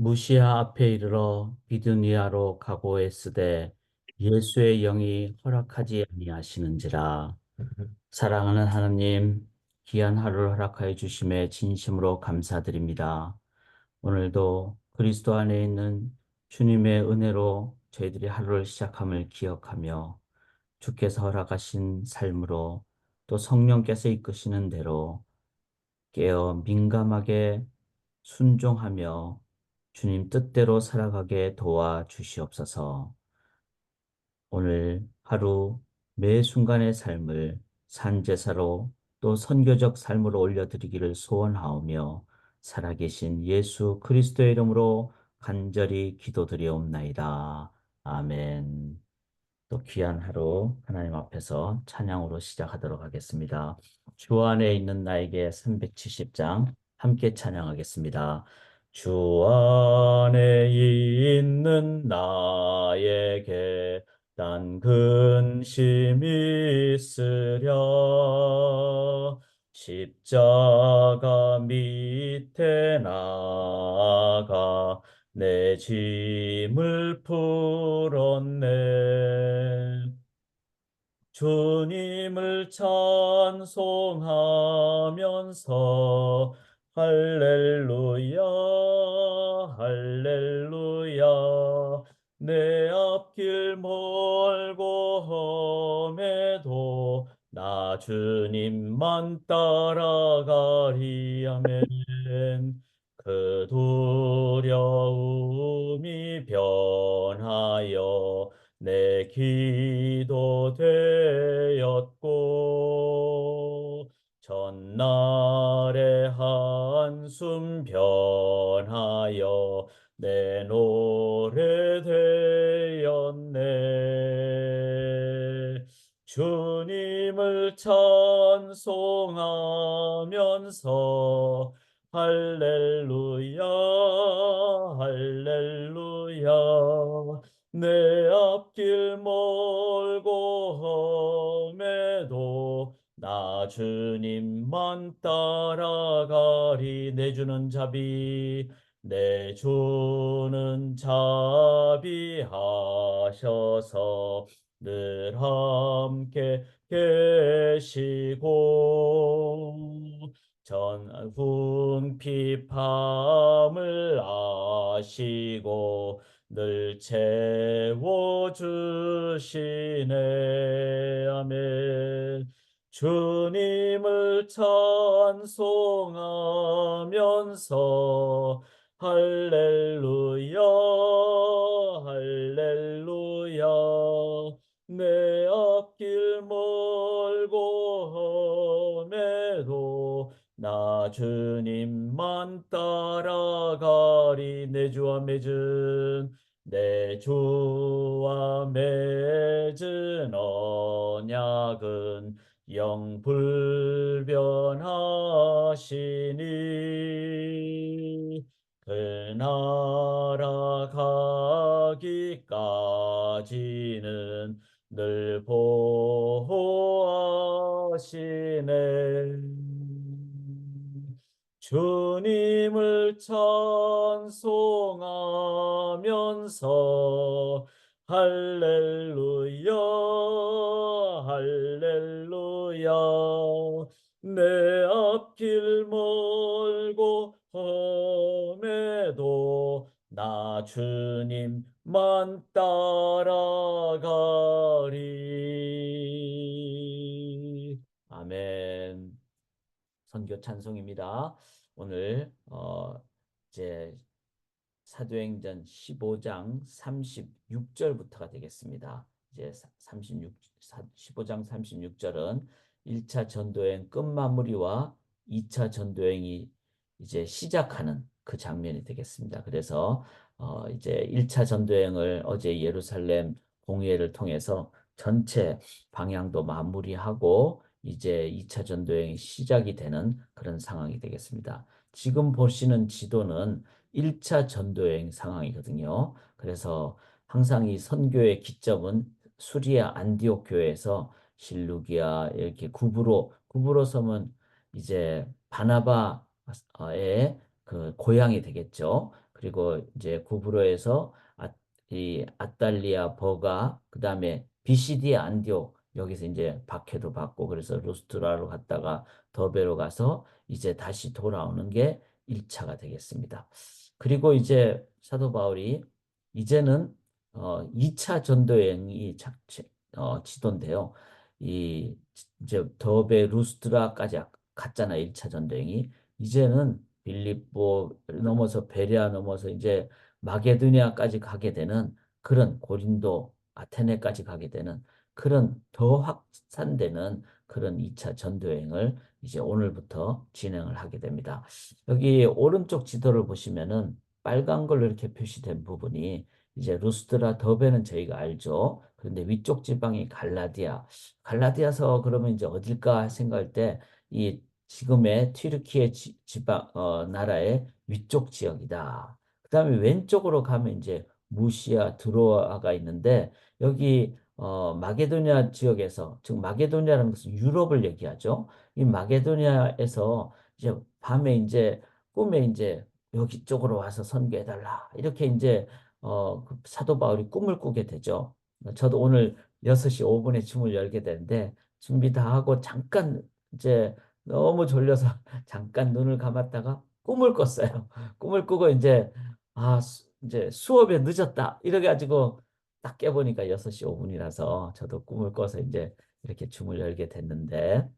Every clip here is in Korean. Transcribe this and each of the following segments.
무시아 앞에 이르러 비두니아로 가고 했으되 예수의 영이 허락하지 아니하시는지라 사랑하는 하나님 귀한 하루를 허락하여 주심에 진심으로 감사드립니다. 오늘도 그리스도 안에 있는 주님의 은혜로 저희들이 하루를 시작함을 기억하며 주께서 허락하신 삶으로 또 성령께서 이끄시는 대로 깨어 민감하게 순종하며 주님 뜻대로 살아가게 도와 주시옵소서. 오늘 하루 매 순간의 삶을 산제사로 또 선교적 삶으로 올려드리기를 소원하오며 살아계신 예수 그리스도의 이름으로 간절히 기도드리옵나이다. 아멘. 또 귀한 하루 하나님 앞에서 찬양으로 시작하도록 하겠습니다. 주 안에 있는 나에게 370장 함께 찬양하겠습니다. 주 안에 있는 나에게 난 근심이 있으랴. 십자가 밑에 나가 내 짐을 풀었네. 주님을 찬송하면서 할렐루야 할렐루야. 내 앞길 멀고 험해도 나 주님만 따라가리 아멘. 그 두려움이 변하여 내 기도 되었고 전날의 한숨 변하여 내 노래 되었네. 주님을 찬송하면서 할렐루야 할렐루야. 내 앞길 주님만 따라가리 내 주는 자비 내 주는 자비하셔서 늘 함께 계시고 전군 피팜을 아시고 늘 채워주시네. 아멘 주님을 찬송하면서 할렐루야 할렐루야. 내 앞길 멀고 험해도 나 주님만 따라가리. 내 주와 맺은 내 주와 맺은 언약은 영불변하시니 그 나라 가기까지는 늘 보호하시네. 주님을 찬송하면서 할렐 주님만 따라가리 아멘 선교 찬송입니다. 오늘 어 이제 사도행전 15장 36절부터가 되겠습니다. 이제 36 15장 36절은 1차 전도행 끝 마무리와 2차 전도행이 이제 시작하는 그 장면이 되겠습니다. 그래서 어 이제 1차 전도행을 어제 예루살렘 공회를 통해서 전체 방향도 마무리하고 이제 2차 전도행이 시작이 되는 그런 상황이 되겠습니다. 지금 보시는 지도는 1차 전도여행 상황이거든요. 그래서 항상 이 선교의 기점은 수리아 안디옥 교회에서 실루기아 이렇게 구브로 구브로 섬은 이제 바나바의 그 고향이 되겠죠. 그리고 이제 구브로에서 아, 이 아달리아 버가 그다음에 비시디 안디옥 여기서 이제 박해도 받고 그래서 루스트라로 갔다가 더베로 가서 이제 다시 돌아오는 게 1차가 되겠습니다. 그리고 이제 사도 바울이 이제는 어 2차 전도 여행이 착, 어, 지도인데요. 이 이제 더베 루스트라까지 갔잖아 1차 전도 여행이 이제는 빌립보 넘어서 베레아 넘어서 이제 마게도니아까지 가게 되는 그런 고린도 아테네까지 가게 되는 그런 더 확산되는 그런 2차 전도여행을 이제 오늘부터 진행을 하게 됩니다. 여기 오른쪽 지도를 보시면은 빨간 걸로 이렇게 표시된 부분이 이제 루스드라 더베는 저희가 알죠. 그런데 위쪽 지방이 갈라디아. 갈라디아서 그러면 이제 어딜까 생각할 때 이 지금의 튀르키예 지방 어, 나라의 위쪽 지역이다. 그 다음에 왼쪽으로 가면 이제 무시아 드로아가 있는데 여기 어, 마게도니아 지역에서 즉 마게도니아라는 것은 유럽을 얘기하죠. 이 마게도니아에서 이제 밤에 이제 꿈에 이제 여기 쪽으로 와서 선교해 달라 이렇게 이제 어, 그 사도 바울이 꿈을 꾸게 되죠. 저도 오늘 6시 5분에 춤을 열게 되는데 준비 다 하고 잠깐 이제 너무 졸려서 잠깐 눈을 감았다가 꿈을 꿨어요. 꿈을 꾸고 이제 아 이제 수업에 늦었다 이래 가지고 딱 깨보니까 6시 5분이라서 저도 꿈을 꿔서 이제 이렇게 춤을 열게 됐는데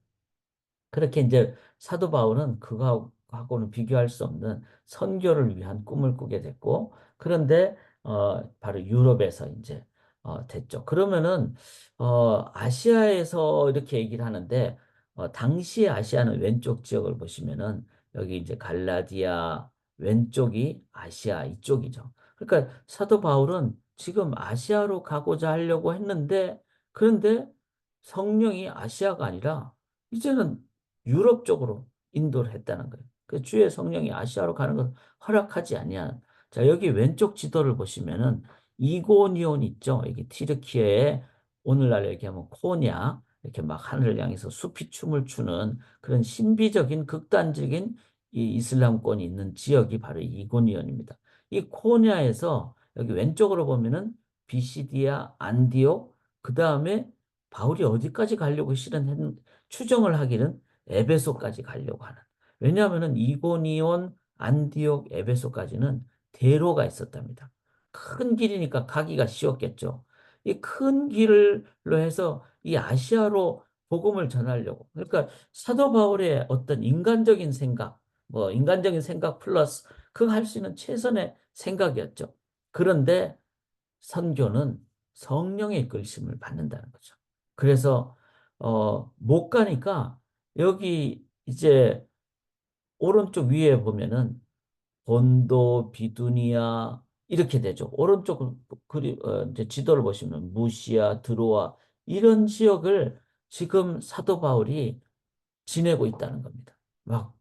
그렇게 이제 사도 바울은 그거하고는 비교할 수 없는 선교를 위한 꿈을 꾸게 됐고 그런데 어 바로 유럽에서 이제 어 됐죠. 그러면은 어 아시아에서 이렇게 얘기를 하는데 어 당시 아시아는 왼쪽 지역을 보시면은 여기 이제 갈라디아 왼쪽이 아시아 이쪽이죠. 그러니까 사도 바울은 지금 아시아로 가고자 하려고 했는데 그런데 성령이 아시아가 아니라 이제는 유럽 쪽으로 인도를 했다는 거예요. 그 주의 성령이 아시아로 가는 걸 허락하지 아니한. 자 여기 왼쪽 지도를 보시면은 이고니온 있죠. 여기 티르키예의 오늘날 얘기하면 코냐 이렇게 막 하늘을 향해서 숲이 춤을 추는 그런 신비적인 극단적인 이 이슬람권이 있는 지역이 바로 이 고니온입니다. 이 코냐에서 여기 왼쪽으로 보면은 비시디아, 안디옥, 그 다음에 바울이 어디까지 가려고 실은 추정을 하기는 에베소까지 가려고 하는. 왜냐하면은 이고니온, 안디옥, 에베소까지는 대로가 있었답니다. 큰 길이니까 가기가 쉬웠겠죠. 이 큰 길로 해서 이 아시아로 복음을 전하려고. 그러니까 사도 바울의 어떤 인간적인 생각, 뭐 인간적인 생각 플러스 그거 할수 있는 최선의 생각이었죠. 그런데 선교는 성령의 이끌심을 받는다는 거죠. 그래서 어, 못 가니까 여기 이제 오른쪽 위에 보면은 본도, 비두니아 이렇게 되죠. 오른쪽 그리 어, 이제 지도를 보시면 무시아, 드로아 이런 지역을 지금 사도 바울이 지내고 있다는 겁니다. 막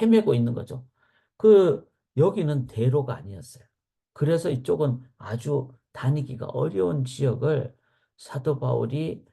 헤매고 있는 거죠. 그 여기는 대로가 아니었어요. 그래서 이쪽은 아주 다니기가 어려운 지역을 사도 바울이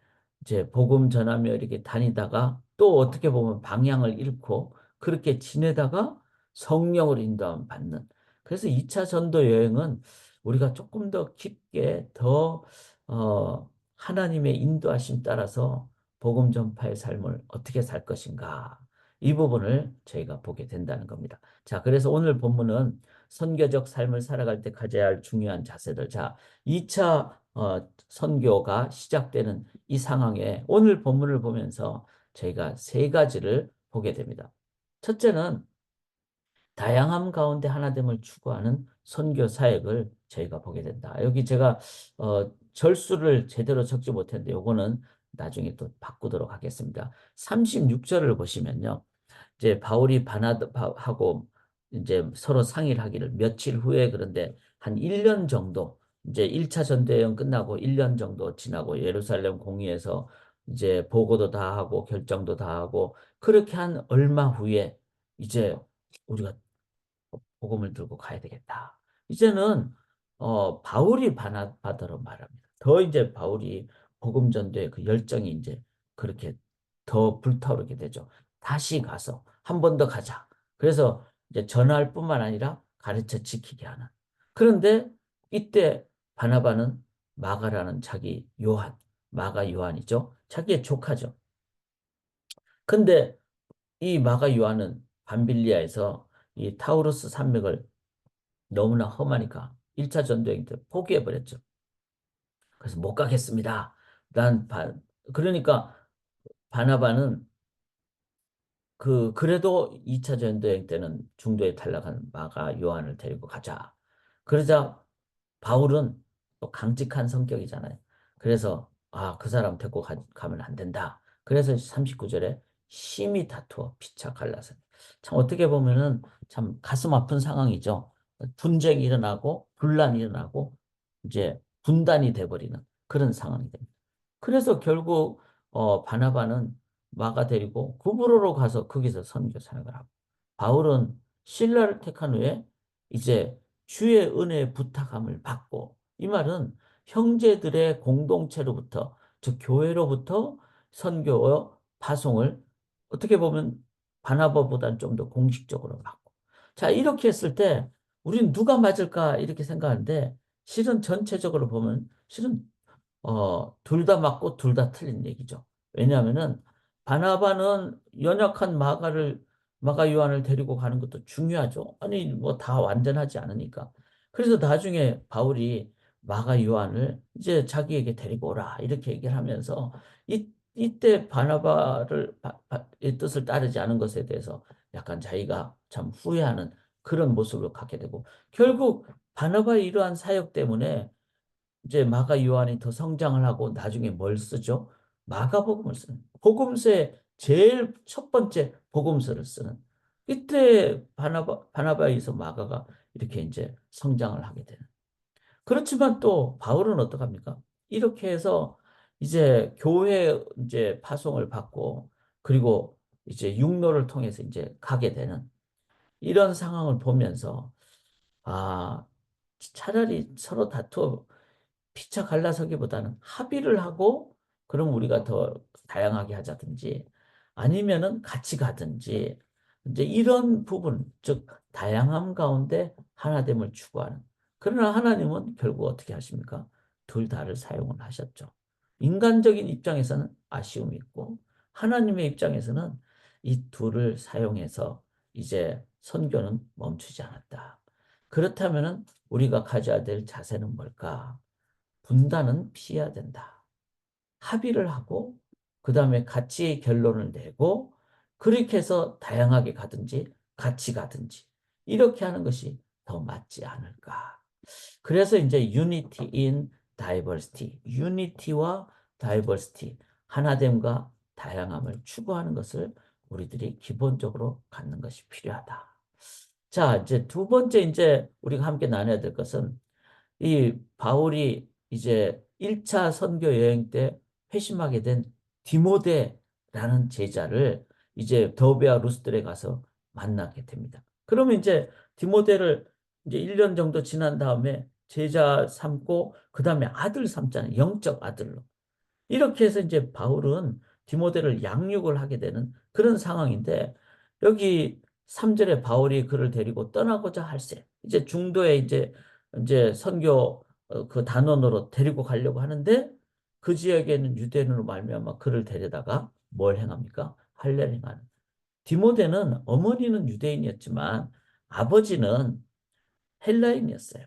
이제 복음 전하며 이렇게 다니다가 또 어떻게 보면 방향을 잃고 그렇게 지내다가 성령을 인도함 받는. 그래서 2차 전도 여행은 우리가 조금 더 깊게 더 어, 하나님의 인도하심 따라서 복음 전파의 삶을 어떻게 살 것인가 이 부분을 저희가 보게 된다는 겁니다. 자, 그래서 오늘 본문은 선교적 삶을 살아갈 때 가져야 할 중요한 자세들. 자, 2차 어, 선교가 시작되는 이 상황에 오늘 본문을 보면서 저희가 세 가지를 보게 됩니다. 첫째는 다양함 가운데 하나됨을 추구하는 선교 사역을 저희가 보게 된다. 여기 제가 어, 절수를 제대로 적지 못했는데 요거는 나중에 또 바꾸도록 하겠습니다. 36절을 보시면요. 이제 바울이 반하고 이제 서로 상의를 하기를 며칠 후에 그런데 한 1년 정도 이제 1차 전대여행 끝나고 1년 정도 지나고 예루살렘 공의에서 이제 보고도 다 하고 결정도 다 하고 그렇게 한 얼마 후에 이제 우리가 복음을 들고 가야 되겠다. 이제는 어 바울이 받으러 말합니다. 더 이제 바울이 복음 전도의 그 열정이 이제 그렇게 더 불타오르게 되죠. 다시 가서 한 번 더 가자. 그래서 이제 전할 뿐만 아니라 가르쳐 지키게 하는. 그런데 이때 바나바는 마가라는 자기 요한, 마가 요한이죠. 자기의 조카죠. 근데 이 마가 요한은 밤빌리아에서 이 타우루스 산맥을 너무나 험하니까 1차 전도행 때 포기해버렸죠. 그래서 못 가겠습니다. 난 바, 그러니까 바나바는 그 그래도 2차 전도행 때는 중도에 탈락한 마가 요한을 데리고 가자. 그러자 바울은 또 강직한 성격이잖아요. 그래서 아, 그 사람 데리고 가, 가면 안 된다. 그래서 39절에 심히 다투어 피차 갈라서 참 어떻게 보면은 참 가슴 아픈 상황이죠. 분쟁이 일어나고 분란이 일어나고 이제 분단이 돼버리는 그런 상황이 됩니다. 그래서 결국 어, 바나바는 마가 데리고 구브로로 가서 거기서 선교 사역을 하고 바울은 신라를 택한 후에 이제 주의 은혜의 부탁함을 받고 이 말은 형제들의 공동체로부터 즉 교회로부터 선교와 파송을 어떻게 보면 바나바보다는 좀 더 공식적으로 받고 자 이렇게 했을 때 우리는 누가 맞을까 이렇게 생각하는데 실은 전체적으로 보면 실은 어, 둘 다 맞고 둘 다 틀린 얘기죠. 왜냐하면은 바나바는 연약한 마가를 마가 요한을 데리고 가는 것도 중요하죠. 아니 뭐 다 완전하지 않으니까. 그래서 나중에 바울이 마가 요한을 이제 자기에게 데리고 오라 이렇게 얘기를 하면서 이 이때 바나바를 바, 바, 의 뜻을 따르지 않은 것에 대해서 약간 자기가 참 후회하는 그런 모습을 갖게 되고 결국 바나바의 이러한 사역 때문에 이제 마가 요한이 더 성장을 하고 나중에 뭘 쓰죠? 마가복음을 쓰는 복음서의 제일 첫 번째 복음서를 쓰는 이때 바나바 바나바에서 마가가 이렇게 이제 성장을 하게 되는 그렇지만 또 바울은 어떡합니까? 이렇게 해서 이제 교회 이제 파송을 받고 그리고 이제 육로를 통해서 이제 가게 되는 이런 상황을 보면서 아 차라리 서로 다투어 피차 갈라서기보다는 합의를 하고 그럼 우리가 더 다양하게 하자든지 아니면은 같이 가든지 이제 이런 부분 즉 다양함 가운데 하나됨을 추구하는 그러나 하나님은 결국 어떻게 하십니까? 둘 다를 사용을 하셨죠. 인간적인 입장에서는 아쉬움이 있고 하나님의 입장에서는 이 둘을 사용해서 이제 선교는 멈추지 않았다. 그렇다면 우리가 가져야 될 자세는 뭘까? 분단은 피해야 된다. 합의를 하고 그 다음에 같이 결론을 내고 그렇게 해서 다양하게 가든지 같이 가든지 이렇게 하는 것이 더 맞지 않을까. 그래서 이제 unity in diversity, unity와 diversity, 하나됨과 다양함을 추구하는 것을 우리들이 기본적으로 갖는 것이 필요하다. 자, 이제 두 번째 이제 우리가 함께 나눠야 될 것은 이 바울이 이제 1차 선교 여행 때 회심하게 된 디모데라는 제자를 이제 더베아 루스들에 가서 만나게 됩니다. 그러면 이제 디모데를 이제 1년 정도 지난 다음에 제자 삼고 그 다음에 아들 삼잖아요. 영적 아들로. 이렇게 해서 이제 바울은 디모데를 양육을 하게 되는 그런 상황인데 여기 3절에 바울이 그를 데리고 떠나고자 할세. 이제 중도에 이제 이제 선교 어, 그 단원으로 데리고 가려고 하는데 그 지역에는 유대인으로 말미암아 그를 데려다가 뭘 행합니까? 할례를 행하는. 디모데는 어머니는 유대인이었지만 아버지는 헬라인이었어요.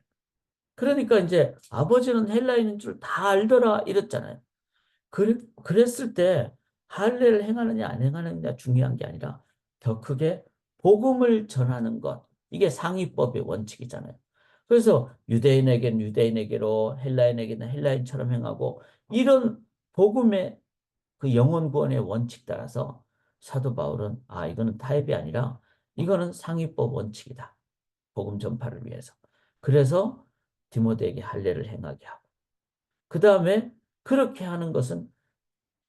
그러니까 이제 아버지는 헬라인인 줄 다 알더라 이랬잖아요. 그, 그랬을 때 할례를 행하느냐 안 행하느냐 중요한 게 아니라 더 크게 복음을 전하는 것 이게 상위법의 원칙이잖아요. 그래서 유대인에게는 유대인에게로 헬라인에게는 헬라인처럼 행하고 이런 복음의 그 영원 구원의 원칙 따라서 사도 바울은 아 이거는 타협이 아니라 이거는 상위법 원칙이다. 복음 전파를 위해서. 그래서 디모데에게 할례를 행하게 하고 그 다음에 그렇게 하는 것은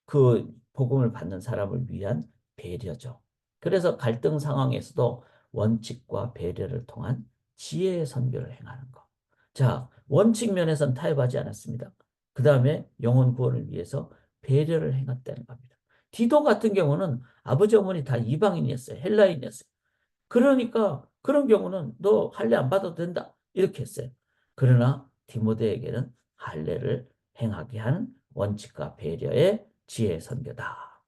그 복음을 받는 사람을 위한 배려죠. 그래서 갈등 상황에서도 원칙과 배려를 통한 지혜의 선교를 행하는 것. 자, 원칙 면에선 타협하지 않았습니다. 그 다음에 영혼 구원을 위해서 배려를 행했다는 겁니다. 디도 같은 경우는 아버지 어머니 다 이방인이었어요. 헬라인이었어요. 그러니까 그런 경우는 너 할례 안 받아도 된다. 이렇게 했어요. 그러나 디모데에게는 할례를 행하게 한 원칙과 배려의 지혜 선교다.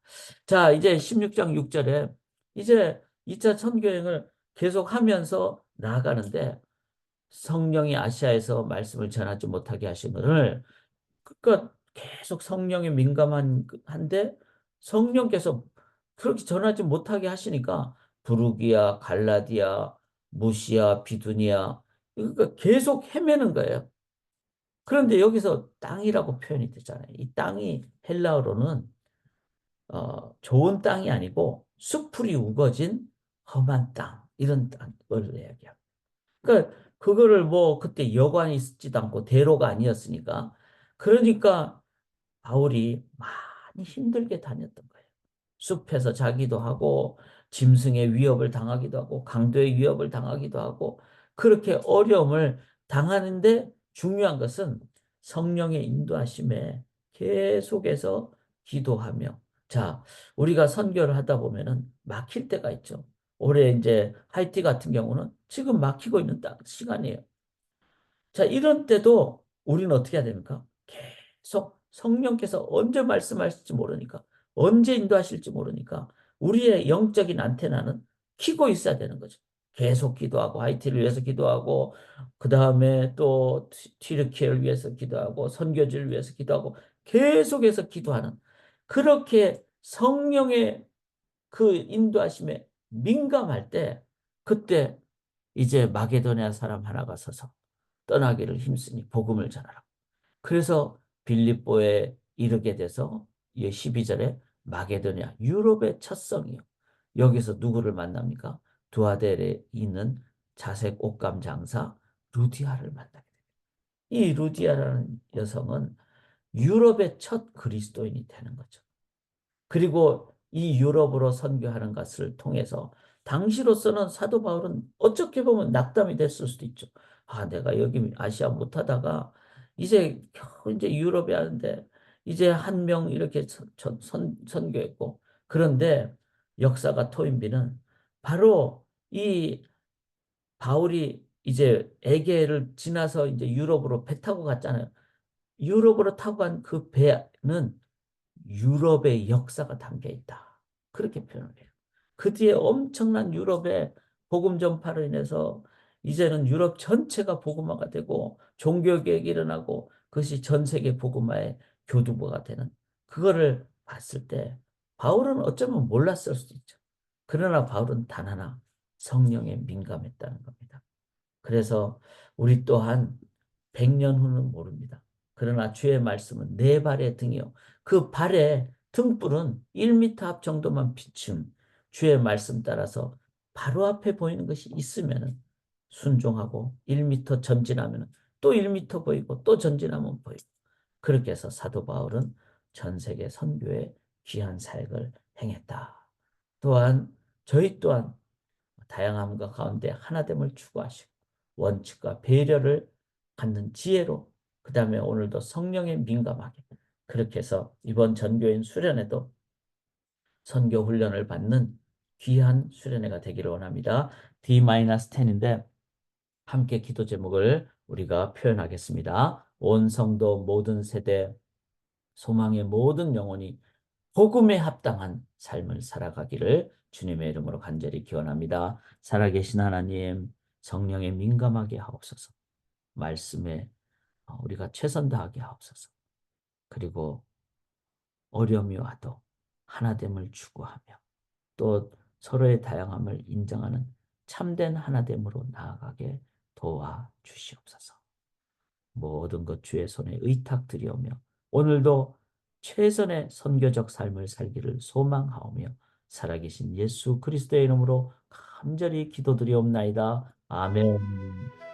자, 이제 16장 6절에 이제 2차 선교행을 계속 하면서 나아가는데 성령이 아시아에서 말씀을 전하지 못하게 하시면을 그러니까 계속 성령에 민감한데 성령께서 그렇게 전하지 못하게 하시니까 부르기야, 갈라디아, 무시아, 비두니아 그러니까 계속 헤매는 거예요. 그런데 여기서 땅이라고 표현이 되잖아요. 이 땅이 헬라어로는 어, 좋은 땅이 아니고 숲풀이 우거진 험한 땅 이런 땅을 이야기합니다. 그러니까 그거를 뭐 그때 여관이 있지도 않고 대로가 아니었으니까 그러니까 바울이 많이 힘들게 다녔던 거예요. 숲에서 자기도 하고 짐승의 위협을 당하기도 하고 강도의 위협을 당하기도 하고 그렇게 어려움을 당하는데 중요한 것은 성령의 인도하심에 계속해서 기도하며 자 우리가 선교를 하다 보면은 막힐 때가 있죠. 올해 이제 하이티 같은 경우는 지금 막히고 있는 딱 시간이에요. 자 이런 때도 우리는 어떻게 해야 됩니까? 계속 성령께서 언제 말씀하실지 모르니까 언제 인도하실지 모르니까 우리의 영적인 안테나는 키고 있어야 되는 거죠. 계속 기도하고 하이티를 위해서 기도하고 그 다음에 또 튀르키를 위해서 기도하고 선교지를 위해서 기도하고 계속해서 기도하는 그렇게 성령의 그 인도하심에 민감할 때 그때 이제 마게도냐 사람 하나가 서서 떠나기를 힘쓰니 복음을 전하라. 그래서 빌립보에 이르게 돼서 12절에 마게도냐 유럽의 첫 성이요. 여기서 누구를 만납니까? 두아델에 있는 자색 옷감 장사 루디아를 만나게 됩니다. 이 루디아라는 여성은 유럽의 첫 그리스도인이 되는 거죠. 그리고 이 유럽으로 선교하는 것을 통해서 당시로서는 사도 바울은 어떻게 보면 낙담이 됐을 수도 있죠. 아, 내가 여기 아시아 못 하다가 이제 겨우 이제 유럽에 하는데 이제 한 명 이렇게 선, 선, 선교했고 그런데 역사가 토인비는 바로 이 바울이 이제 에게를 지나서 이제 유럽으로 배 타고 갔잖아요. 유럽으로 타고 간 그 배는 유럽의 역사가 담겨 있다. 그렇게 표현을 해요. 그 뒤에 엄청난 유럽의 복음 전파로 인해서 이제는 유럽 전체가 복음화가 되고 종교개혁이 일어나고 그것이 전 세계 복음화의 교두보가 되는 그거를 봤을 때 바울은 어쩌면 몰랐을 수도 있죠. 그러나 바울은 단 하나 성령에 민감했다는 겁니다. 그래서 우리 또한 100년 후는 모릅니다. 그러나 주의 말씀은 내 발의 등이요. 그 발의 등불은 1m 앞 정도만 비춤 주의 말씀 따라서 바로 앞에 보이는 것이 있으면 순종하고 1m 전진하면 또 1m 보이고 또 전진하면 보이고 그렇게 해서 사도 바울은 전 세계 선교에 귀한 사역을 행했다. 또한 저희 또한 다양함과 가운데 하나됨을 추구하시고 원칙과 배려를 갖는 지혜로 그 다음에 오늘도 성령에 민감하게 그렇게 해서 이번 전교인 수련회도 선교 훈련을 받는 귀한 수련회가 되기를 원합니다. D-10인데 함께 기도 제목을 우리가 표현하겠습니다. 온 성도 모든 세대 소망의 모든 영혼이 복음에 합당한 삶을 살아가기를 주님의 이름으로 간절히 기원합니다. 살아계신 하나님 성령에 민감하게 하옵소서. 말씀에 어, 우리가 최선 다하게 하옵소서. 그리고 어려움이 와도 하나됨을 추구하며 또 서로의 다양함을 인정하는 참된 하나됨으로 나아가게 도와 주시옵소서. 모든 것 주의 손에 의탁 드리오며 오늘도 최선의 선교적 삶을 살기를 소망하오며 살아계신 예수 그리스도의 이름으로 간절히 기도드리옵나이다. 아멘.